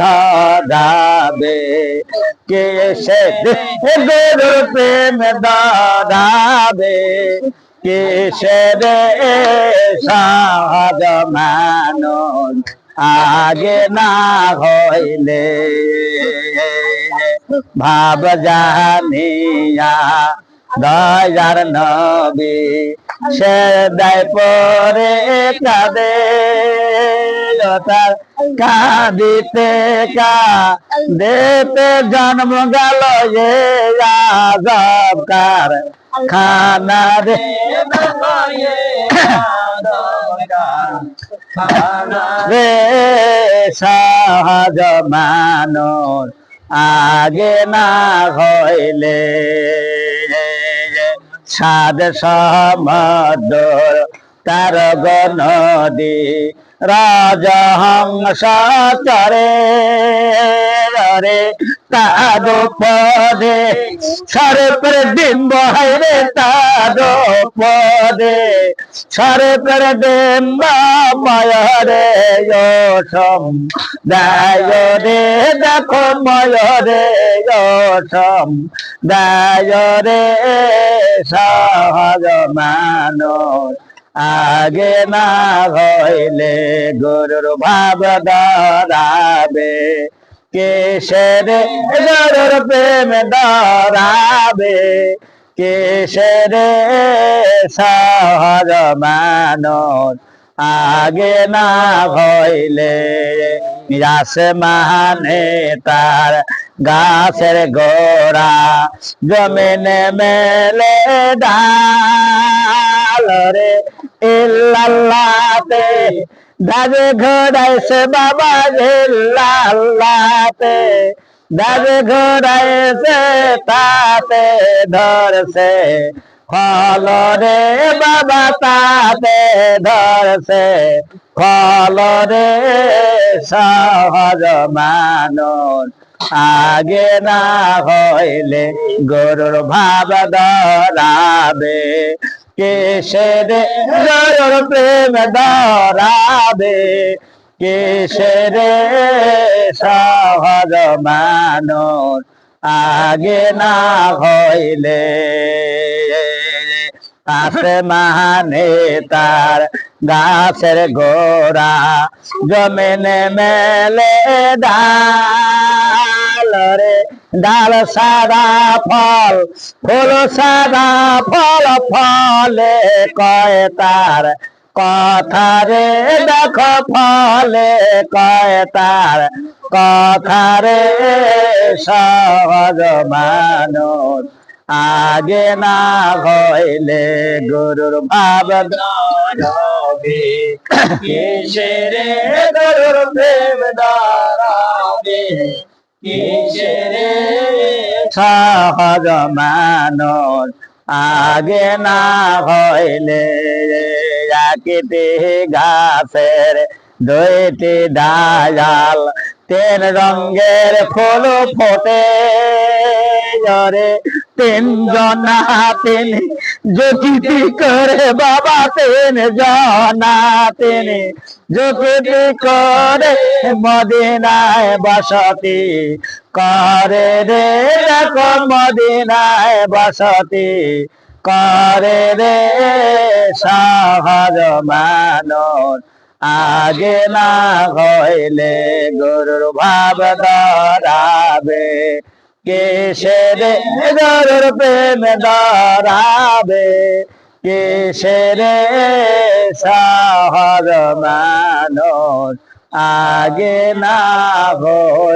ধরাবে কে সে গরুর প্রেম কে সে মানুষ আগে না হইলে। ভাব জানিয়া দয়ার নবী সে দেয় পরে কাঁদে। তার কাঁদিতে কাঁদিতে জন্ম গেল এ আজব কার খানা রে রে সহজ মানুষ, আগে না হইলে। সাদ সমদর তার গনদী রাজহংস চরে রে তাদ পদে সরে পর ডিম্ব রে তাদ পদে সরে পর ডিম্ব ময় রে যোসম দায় রে, দেখো ময় রে যোসম দায় রে, সহজ মানুষ আগে না হইলে গরুর ভাব ধরাবে কেশের গরুর প্রেম ধরাবে কেশের সহজ মানুষ আগে না হইলে মানে তার গাছের গোড়া জমিনে মেলে ডাল রে। ইল্লাল্লাতে দাবে ঘোড়াইছে বাবা ইল্লাল্লাতে দাবে ঘোড়াইছে তাতে ধরছে। ফল রে বাবা তাতে ধরছে। ফল সহজ মানুষ। আগে না হইলে গরুর ভাব ধরাবে। কেশের গরুর প্রেম ধরাবে। কেশের সহজ মানুষ আগে না হইলে। আসমানে তার গাছের গোড়া জমিনে মেলে ডাল রে ডাল সাদা ফল, ফুল সাদা ফল, ফলে কয় তার কথা রে, দেখো ফলে কয় তার কথা রে, সহজ মানুষ আগে না হইলে গুরুর ভাব ধরাবে কিসের গরুর প্রেম ধরাবে সহজ মানুষ আগে না হইলে রাখিতে গাছের দুইটি দাজাল তেন রঙের ফুল ফোটে রে তিনজন তিনি করে বাবা তিন জনা তিনি করে মদিনায় বসতি, করে রে দেখো মদিনায় বসতি, করে রে সহজ মানুষ, আগে না হইলে গরুর ভাব ধরাবে। কেশের গরুর প্রেম ধরাবে কেশের আগে না হই